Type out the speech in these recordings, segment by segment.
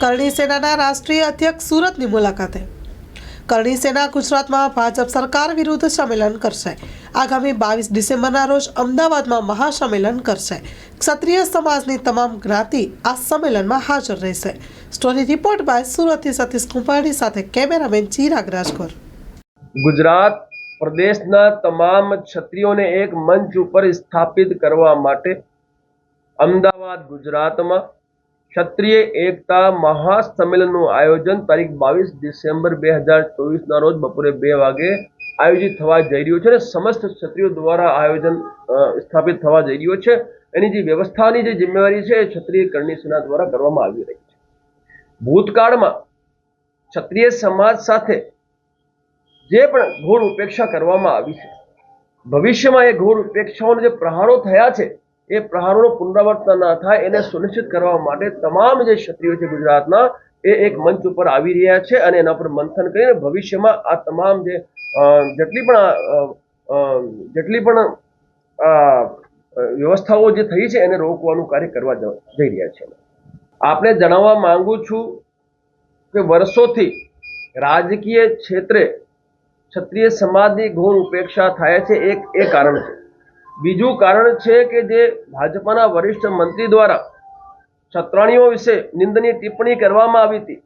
કરણી સેનાના રાષ્ટ્રીય અધ્યક્ષ સુરતની મુલાકાતે. કરણી સેના ગુજરાતમાં ભાજપ સરકાર વિરુદ્ધ સંમેલન કરશે. આગામી બાવીસ ડિસેમ્બરના રોજ અમદાવાદમાં મહાસંમેલન કરશે. ક્ષત્રિય સમાજની તમામ જ્ઞાતિ આ સંમેલનમાં હાજર રહેશે. સ્ટોરી રિપોર્ટ બાય સુરતથી સતીશ કુંભાણી સાથે કેમેરામેન ચિરાગ રાજકોર. ગુજરાત પ્રદેશના તમામ ક્ષત્રિયોને એક મંચ ઉપર સ્થાપિત કરવા માટે અમદાવાદ ગુજરાતમાં ક્ષત્રિય એકતા મહાસંમેલનનું આયોજન તારીખ બાવીસ ડિસેમ્બર બે હજાર ચોવીસના રોજ બપોરે બે વાગે આયોજિત થવા જઈ રહ્યું છે અને સમસ્ત ક્ષત્રિયો દ્વારા આયોજન સ્થાપિત થવા જઈ રહ્યું છે. એની જે વ્યવસ્થાની જે જિમ્મેવારી છે એ ક્ષત્રિય કરણી સેના દ્વારા કરવામાં આવી રહી છે. ભૂતકાળમાં ક્ષત્રિય સમાજ સાથે જે પણ ઘોર ઉપેક્ષા કરવામાં આવી છે, ભવિષ્યમાં એ ઘોર ઉપેક્ષાઓના જે પ્રહારો થયા છે એ પ્રહારોનું પુનરાવર્તન ન થાય એને સુનિશ્ચિત કરવા માટે તમામ જે ક્ષત્રિયો છે ગુજરાતના, એ એક મંચ ઉપર આવી રહ્યા છે અને એના પર મંથન કરીને ભવિષ્યમાં આ તમામ જે જેટલી પણ જેટલી પણ વ્યવસ્થાઓ જે થઈ છે એને રોકવાનું કાર્ય કરવા જઈ રહ્યા છે. આપણે જણાવવા માંગુ છું કે વર્ષોથી રાજકીય ક્ષેત્રે ક્ષત્રિય સમાજની ઘોર ઉપેક્ષા થાય છે એક, એ કારણ છે. બીજું કારણ છે કે જે ભાજપાના વરિષ્ઠ મંત્રી દ્વારા છત્રાણીઓ વિશે નિંદનીય ટિપ્પણી કરવામાં આવી હતી,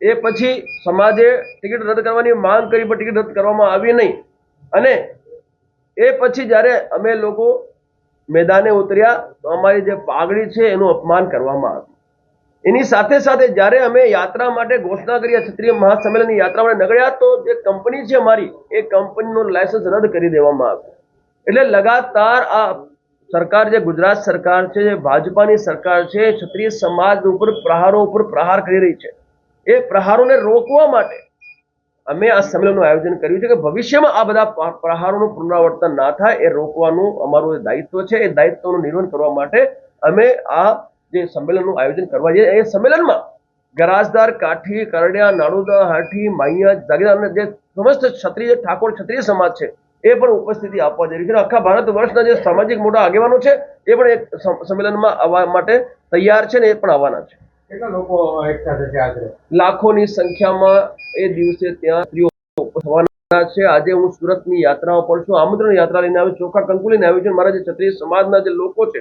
એ પછી સમાજે ટિકિટ રદ કરવાની માંગ કરી, પણ ટિકિટ રદ કરવામાં આવી નહીં. અને એ પછી જ્યારે અમે લોકો મેદાને ઉતર્યા, તો અમારી જે પાઘડી છે એનું અપમાન કરવામાં આવ્યું. એની સાથે સાથે જ્યારે અમે યાત્રા માટે ઘોષણા કરી ક્ષત્રિય મહાસંમેલનની યાત્રા માટે નીકળ્યા તો જે કંપની છે અમારી, એ કંપનીનું લાયસન્સ રદ કરી દેવામાં આવ્યું. એટલે લગાતાર આ સરકાર જે ગુજરાત સરકાર છે, જે ભાજપાની સરકાર છે, ક્ષત્રિય સમાજ ઉપર પ્રહારો ઉપર પ્રહાર કરી રહી છે. એ પ્રહારોને રોકવા માટે અમે આ સંમેલનનું આયોજન કર્યું છે કે ભવિષ્યમાં આ બધા પ્રહારોનું પુનરાવર્તન ના થાય, એ રોકવાનું અમારું દાયિત્વ છે, એ દાયિત્વનું નિર્વહન કરવા માટે અમે આ જે સંમેલનનું આયોજન કરવા જઈએ. એ સંમેલનમાં ગરાજદાર કાઠી, કરડિયા, નાડુદા, હાઠી, માહિયા અને જે સમસ્ત ક્ષત્રિય ઠાકોર, ક્ષત્રિય સમાજ છે એ પણ ઉપસ્થિતિ આપવા જઈ રહી છે. આખા ભારત વર્ષના જે સામાજિક મોટા આગેવાનો છે એ પણ એક સંમેલનમાં આવવા માટે તૈયાર છે ને એ પણ આવવાના છે. કેટલા લોકો એકઠા લાખોની સંખ્યામાં એ દિવસે ત્યાં સ્ત્રીઓ થવાના છે. આજે હું સુરતની યાત્રાઓ પર છું. આમંત્રણ યાત્રા લઈને આવ્યો ચોખા કંકુ લઈને આવ્યો છું. મારા જે ક્ષત્રિય સમાજના જે લોકો છે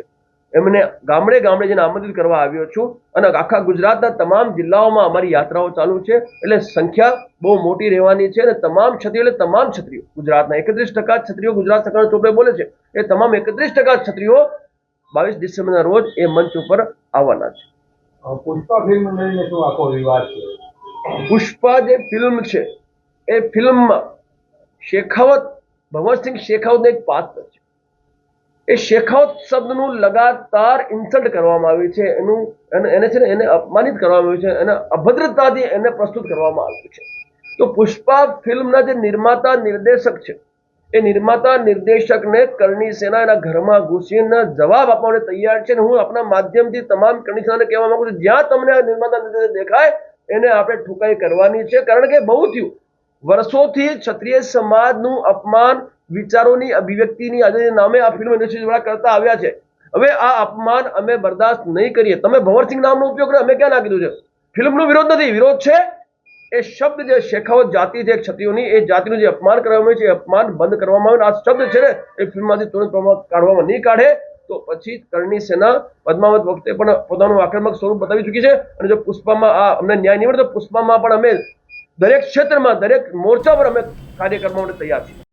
એમને ગામડે ગામડે જઈને આમંત્રિત કરવા આવ્યો છું. અને આખા ગુજરાતના તમામ જિલ્લાઓમાં અમારી યાત્રાઓ ચાલુ છે. એટલે સંખ્યા બહુ મોટી રહેવાની છે અને તમામ ક્ષત્રિયો એટલે તમામ ક્ષત્રિયો. ગુજરાતના એકત્રીસ ટકા ક્ષત્રિયો ગુજરાત સરકાર ચોપડે બોલે છે. એ તમામ એકત્રીસ ટકા ક્ષત્રિયો બાવીસ ડિસેમ્બરના રોજ એ મંચ ઉપર આવવાના છે. પુષ્પા ફિલ્મ લઈને શું આખો વિવાદ છે? પુષ્પા જે ફિલ્મ છે એ ફિલ્મમાં શેખાવત ભગવતસિંહ શેખાવતનું એક પાત્ર છે. એ શેખાવત શબ્દનું લગાતાર ઇન્સલ્ટ કરવામાં આવ્યું છે. એનું, એને એને છે ને, એને અપમાનિત કરવામાં આવ્યું છે. એને અભદ્રતાથી એને પ્રસ્તુત કરવામાં આવ્યું છે. તો પુષ્પા ફિલ્મના જે નિર્માતા નિર્દેશક છે, એ નિર્માતા નિર્દેશકને કરણી સેના એના ઘરમાં ઘૂસીને જવાબ આપવા તૈયાર છે અને હું આપણા માધ્યમથી તમામ કરણી સેનાને કહેવા માંગુ છું, જ્યાં તમને આ નિર્માતા નિર્દેશક દેખાય, એને આપણે ઠુકાઈ કરવાની છે. કારણ કે બહુ થયું. વર્ષોથી ક્ષત્રિય સમાજનું અપમાન વિચારોની અભિવ્યક્તિની આજે નામે આ ફિલ્મ ઇન્ડસ્ટ્રી દ્વારા કરતા આવ્યા છે. હવે આ અપમાન અમે બરદાસ્ત નહીં કરીએ. તમે ભંવરસિંહ નામનો ઉપયોગ કર્યો અમે ક્યાં ના કીધું છે? ફિલ્મનો વિરોધ નથી. વિરોધ છે એ શબ્દ જે શેખાવત જાતિ છે, ક્ષત્રિયોની, એ જાતિનું જે અપમાન કરવામાં આવ્યું છે, એ અપમાન બંધ કરવામાં આવે. આ શબ્દ છે ને એ ફિલ્મમાંથી તુરંત પ્રમાણ કાઢવામાં નહીં કાઢે. તો પછી કરણી સેના પદ્માવત વખતે પણ પોતાનું આક્રમક સ્વરૂપ બતાવી ચૂકી છે. અને જો પુષ્પામાં આ અમને ન્યાય નહીં મળે તો પુષ્પામાં પણ અમે દરેક ક્ષેત્રમાં, દરેક મોરચા પર અમે કાર્ય તૈયાર છીએ.